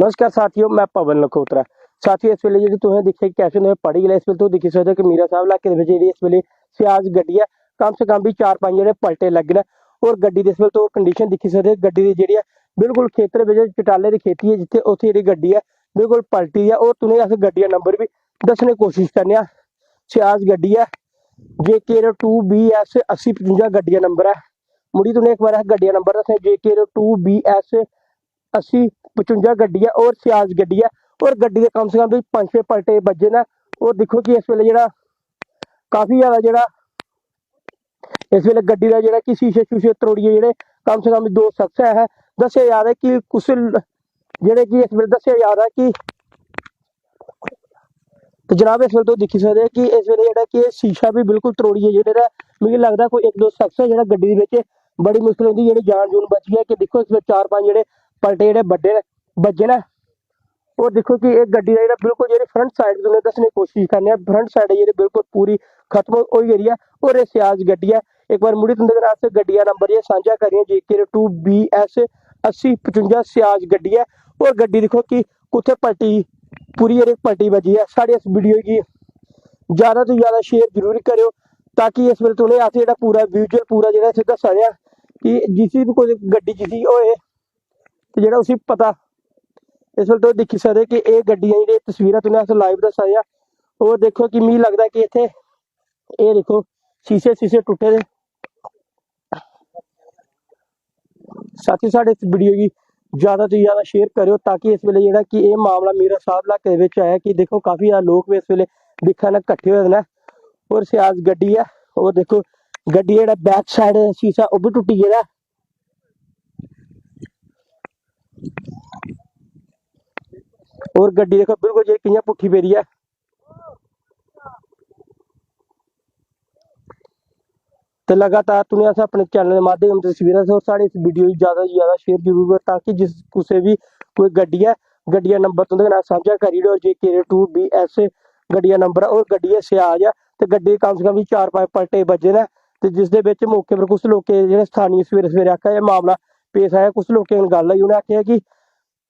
ਨਮਸਕਾਰ ਸਾਥੀਓ ਮੈਂ ਪਵਨ ਲਖੋਤਰਾ ਸਾਥੀਓ ਇਸ ਵੇਲੇ ਜਿਹੜੀ ਤੁਸੀਂ ਦੇਖਿਆ ਕੈਪਸ਼ਨ ਹੋਏ ਪੜੀ ਗਏ ਇਸ ਵੇਲੇ ਤੁਸੀਂ ਦੇਖੀ ਸਕਦੇ ਕਿ ਮੀਰਾ ਸਾਹਿਬ ਇਲਾਕੇ ਦੇ ਵਿੱਚ ਜਿਹੜੀ ਇਸ ਵੇਲੇ ਸਿਆਜ ਗੱਡੀ ਹੈ ਕਮ ਸੇ ਕਮ ਵੀ 4-5 ਜਿਹੜੇ ਪਲਟੇ ਲੱਗਣ ਔਰ ਗੱਡੀ ਦੇ ਇਸ ਵੇਲੇ ਤੋਂ ਕੰਡੀਸ਼ਨ ਦੇਖੀ ਸਕਦੇ ਗੱਡੀ ਦੀ ਜਿਹੜੀ ਹੈ ਬਿਲਕੁਲ ਖੇਤਰ ਵਿੱਚ ਚਟਾਲੇ ਦੀ ਖੇਤੀ ਹੈ ਜਿੱਥੇ ਉੱਥੇ ਜਿਹੜੀ ਗੱਡੀ ਹੈ ਬਿਲਕੁਲ ਪਲਟੀ ਹੈ ਔਰ ਤੁਸੀਂ ਇਸ ਗੱਡੀ ਦਾ ਨੰਬਰ ਵੀ ਦੱਸਣ ਦੀ ਕੋਸ਼ਿਸ਼ ਕਰਨੇ ਆ ਸਿਆਜ ਗੱਡੀ ਹੈ JK2BS 8055 ਗੱਡੀ ਦਾ ਨੰਬਰ ਹੈ ਮੁੜੀ ਤੁਹਾਨੂੰ ਇੱਕ ਵਾਰ ਇਹ ਗੱਡੀ ਦਾ ਨੰਬਰ ਦੱਸਣਾ ਦੱਸਿਆ JK2BS 80 55 ਗੱਡੀ ਹੈ ਔਰ ਸਿਆਜ ਗੱਡੀ ਹੈ ਔਰ ਗੱਡੀ ਦੇ ਕਮ ਸੇ ਕਮ ਵੀ ਪੰਜ ਛੇ ਪਲਟੇ ਵੱਜੇ ਨੇ। ਔਰ ਦੇਖੋ ਕਿ ਇਸ ਵੇਲੇ ਜਿਹੜਾ ਕਾਫੀ ਜ਼ਿਆਦਾ ਜਿਹੜਾ ਇਸ ਵੇਲੇ ਗੱਡੀ ਦਾ ਜਿਹੜਾ ਕਿ ਸ਼ੀਸ਼ੇ ਸ਼ੂਸ਼ੇ ਤਰੋੜੀਏ ਜਿਹੜੇ ਕਮ ਸੇ ਕਮ ਦੋ ਸ਼ਖਸ ਹੈ। ਦੱਸਿਆ ਜਾ ਰਿਹਾ ਕਿ ਕੁਛ ਜਿਹੜੇ ਕਿ ਇਸ ਵੇਲੇ ਦੱਸਿਆ ਜਾ ਰਿਹਾ ਕਿ ਤੇ ਜਨਾਬ ਇਸ ਵੇਲੇ ਤੋਂ ਦੇਖੀ ਸਕਦੇ ਕਿ ਇਸ ਵੇਲੇ ਜਿਹੜਾ ਕਿ ਸ਼ੀਸ਼ਾ ਵੀ ਬਿਲਕੁਲ ਤਰੋੜੀਏ ਜਿਹੜੇ ਦਾ, ਮੈਨੂੰ ਲੱਗਦਾ ਕੋਈ ਇੱਕ ਦੋ ਸ਼ਖਸ ਹੈ ਜਿਹੜਾ ਗੱਡੀ ਦੇ ਵਿੱਚ ਬੜੀ ਮੁਸ਼ਕਲ ਹੁੰਦੀ ਜਿਹੜੀ ਜਾਨ ਜੂਨ ਬਚ ਗਈ ਹੈ ਕਿ ਦੇਖੋ ਇਸ ਵਿੱਚ ਚਾਰ ਪੰਜ ਜਿਹੜੇ ਪਲਟੇ ਜਿਹੜੇ ਵੱਡੇ ਨੇ, ਵੱਜੇ ਨੇ। ਉਹ ਦੇਖੋ ਕਿ ਇਹ ਗੱਡੀ ਦਾ ਜਿਹੜਾ ਬਿਲਕੁਲ ਜਿਹੜੀ ਫਰੰਟ ਸਾਈਡ ਤੋਂ ਦੱਸਣ ਦੀ ਕੋਸ਼ਿਸ਼ ਕਰਨੇ ਆ ਫਰੰਟ ਸਾਈਡ ਜਿਹੜੀ ਬਿਲਕੁਲ ਪੂਰੀ ਖਤਮ ਹੋਈ ਗਈ ਹੈ ਔਰ ਇਹ ਸਿਆਜ ਗੱਡੀ ਹੈ। ਇੱਕ ਵਾਰ ਮੁੜੀ ਤੁੰਦੇ ਨਾਲ ਗੱਡੀ ਦਾ ਨੰਬਰ ਇਹ ਸਾਂਝਾ ਕਰੀਏ JK2BS 8055 ਸਿਆਜ ਗੱਡੀ ਹੈ। ਔਰ ਗੱਡੀ ਦੇਖੋ ਕਿ ਕੁੱਥੇ ਪਲਟੀ, ਪੂਰੀ ਜਿਹੜੀ ਪਲਟੀ ਵੱਜੀ ਹੈ। ਸਾਡੇ ਇਸ ਵੀਡੀਓ ਕੀ ਜ਼ਿਆਦਾ ਤੋਂ ਜ਼ਿਆਦਾ ਸ਼ੇਅਰ ਜ਼ਰੂਰ ਕਰਿਓ ਤਾਂ ਕਿ ਇਸ ਵੇਲੇ ਤੁਹਾਨੂੰ ਆਸੇ ਜਿਹੜਾ ਪੂਰਾ ਵਿਜ਼ੂਅਲ ਪੂਰਾ ਜਿਹੜਾ ਇੱਥੇ ਦੱਸਿਆ ਕਿ ਜਿਸ ਵੀ ਕੋਈ ਗੱਡੀ ਜਿੱਦੀ ਹੋਏ ਤੇ ਜਿਹੜਾ ਉਸੇ ਪਤਾ ਇਸ ਵੇਲੇ ਤੋਂ ਦੇਖੀ ਸਕਦੇ ਕਿ ਇਹ ਗੱਡੀਆਂ ਜਿਹੜੀ ਤਸਵੀਰਾਂ ਤੁਹਾਨੂੰ ਅਸ ਲਾਈਵ ਦੱਸਿਆ ਗਿਆ ਉਹ ਦੇਖੋ ਕਿ ਮੈਨੂੰ ਲੱਗਦਾ ਕਿ ਇੱਥੇ, ਇਹ ਦੇਖੋ, ਸ਼ੀਸ਼ੇ ਸ਼ੀਸ਼ੇ ਟੁੱਟੇ ਦੇ ਸਾਥੀ ਸਾਡੇ ਇਸ ਵੀਡੀਓ ਦੀ ਜ਼ਿਆਦਾ ਤੋਂ ਜ਼ਿਆਦਾ ਸ਼ੇਅਰ ਕਰਿਓ ਤਾਂ ਕਿ ਇਸ ਵੇਲੇ ਜਿਹੜਾ ਕਿ ਇਹ ਮਾਮਲਾ ਮੇਰਾ ਸਾਹਿਬ ਇਲਾਕੇ ਦੇ ਵਿੱਚ ਆਇਆ ਕਿ ਦੇਖੋ ਕਾਫੀ ਜ਼ਿਆਦਾ ਲੋਕ ਵੀ ਇਸ ਵੇਲੇ ਦੇਖਣ ਨਾਲ ਇਕੱਠੇ ਹੋਏ ਨੇ। ਔਰ ਸਿਆਜ ਗੱਡੀ ਹੈ ਉਹ ਦੇਖੋ ਗੱਡੀ ਜਿਹੜਾ ਬੈਕ ਸਾਈਡ ਸ਼ੀਸ਼ਾ ਉਹ ਵੀ ਟੁੱਟੀ ਗਿਆ ਔਰ ਗੱਡੀ ਦੇਖੋ, ਬਿਲਕੁਲ ਜਿਹੜੀ ਕਿੰਨਾ ਪੁੱਠੀ ਪੇਰੀ ਹੈ ਤੇ ਲਗਾਤਾਰ ਤੁਸੀਂ ਅਸਾਂ ਆਪਣੇ ਚੈਨਲ ਦੇ ਮਾਧਿਅਮ ਤੇ ਤਸਵੀਰਾਂ ਤੋਂ ਸਾਡੇ ਇਸ ਵੀਡੀਓ ਨੂੰ ਜ਼ਿਆਦਾ ਤੋਂ ਜ਼ਿਆਦਾ ਸ਼ੇਅਰ ਜ਼ਰੂਰ ਕਰੋ ਤਾਂ ਕਿ ਜਿਸ ਕਿਸੇ ਵੀ ਕੋਈ ਗੱਡੀ ਹੈ ਗੱਡੀਆਂ ਨੰਬਰ ਤੋਂ ਨਾਲ ਸਾਂਝਾ ਕਰੀ ਦਿਓ, ਜੇ ਕੇ 2BS ਗੱਡੀਆਂ ਨੰਬਰ ਔਰ ਗੱਡੀ ਸਿਆਜ ਆ, ਤੇ ਗੱਡੀ ਕਮ ਸੇ ਕਮ ਵੀ 4-5 ਪਲਟੇ ਵੱਜੇ ਨੇ, ਤੇ ਜਿਸ ਦੇ ਵਿੱਚ ਮੌਕੇ ਪਰ ਕੁਝ ਲੋਕੇ ਜਿਹੜੇ ਸਥਾਨੀ ਸਵੇਰੇ ਸਵੇਰੇ ਆਖਿਆ ਇਹ ਮਾਮਲਾ ਪੇਸ਼ ਆਇਆ ਕੁਝ ਲੋਕਾਂ ਨਾਲ ਗੱਲ ਆਈ, ਉਹਨੇ ਆਖਿਆ ਕਿ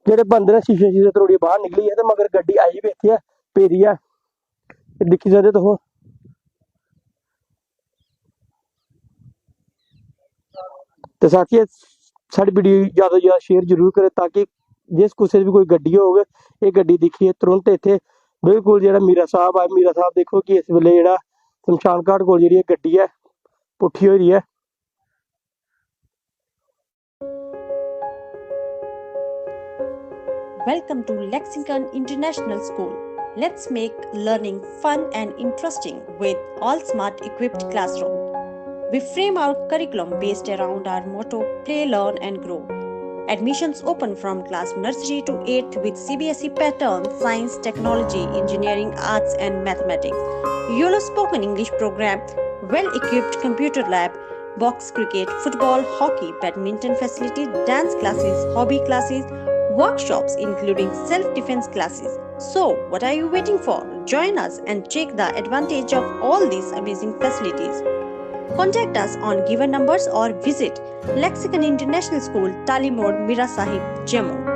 ਜਿਹੜੇ ਬੰਦੇ ਨੇ ਸ਼ੀਸ਼ੇ ਸ਼ੀਸ਼ੇ ਤਰੋੜੀ ਬਾਹਰ ਨਿਕਲੀ ਹੈ ਤੇ ਮਗਰ ਗੱਡੀ ਆਈ ਵੀ ਇੱਥੇ ਆ, ਪੇਰੀ ਆ। ਦੇਖੀ ਸਕਦੇ ਤੁਸੀਂ ਤੇ ਸਾਥੀ ਸਾਡੀ ਵੀਡੀਓ ਜ਼ਿਆਦਾ ਤੋਂ ਜ਼ਿਆਦਾ ਸ਼ੇਅਰ ਜ਼ਰੂਰ ਕਰੇ ਤਾਂ ਕਿ ਜਿਸ ਕਿਸੇ ਦੀ ਵੀ ਕੋਈ ਗੱਡੀ ਹੋਵੇ, ਇਹ ਗੱਡੀ ਦਿਖੀਏ ਤੁਰੰਤ ਇੱਥੇ ਬਿਲਕੁਲ ਜਿਹੜਾ ਮੀਰਾ ਸਾਹਿਬ ਆ, ਮੀਰਾ ਸਾਹਿਬ ਦੇਖੋ ਕਿ ਇਸ ਵੇਲੇ ਜਿਹੜਾ ਸ਼ਮਸ਼ਾਨ ਘਾਟ ਕੋਲ ਜਿਹੜੀ ਗੱਡੀ ਹੈ, ਪੁੱਠੀ ਹੋਈ ਰਹੀ ਹੈ। Welcome to Lexington International School. Let's make learning fun and interesting with all smart equipped classroom. We frame our curriculum based around our motto play, learn and grow. Admissions open from class nursery to 8th with CBSE pattern, science, technology, engineering, arts and mathematics. YOLO spoken English program, well-equipped computer lab, box cricket, football, hockey, badminton facility, dance classes, hobby classes, workshops including self-defense classes. So, what are you waiting for? Join us and take the advantage of all these amazing facilities. Contact us on given numbers or visit Lexicon International School, Tali Road, Mira Sahib, Jammu.